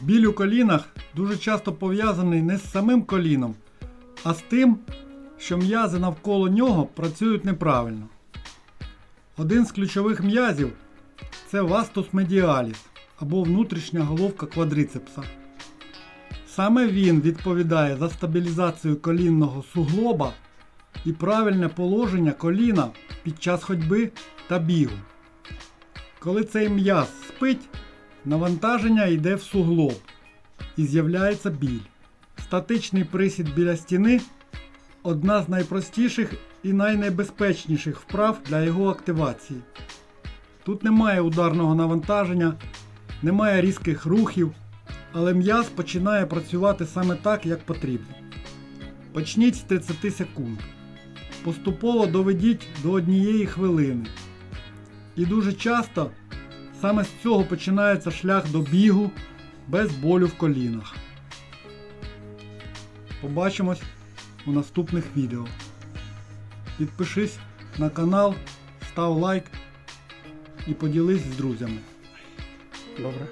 Біль у колінах дуже часто пов'язаний не з самим коліном, а з тим, що м'язи навколо нього працюють неправильно. Один з ключових м'язів це вастус медіаліс або внутрішня головка квадрицепса. Саме він відповідає за стабілізацію колінного суглоба і правильне положення коліна під час ходьби та бігу. Коли цей м'яз спить, навантаження йде в суглоб і з'являється біль. Статичний присід біля стіни одна з найпростіших і найнебезпечніших вправ для його активації. Тут немає ударного навантаження, немає різких рухів, але м'яз починає працювати саме так, як потрібно. Почніть з 30 секунд. Поступово доведіть до однієї хвилини. І дуже часто саме з цього починається шлях до бігу без болю в колінах. Побачимось у наступних відео. Підпишись на канал, став лайк і поділись з друзями. Добре.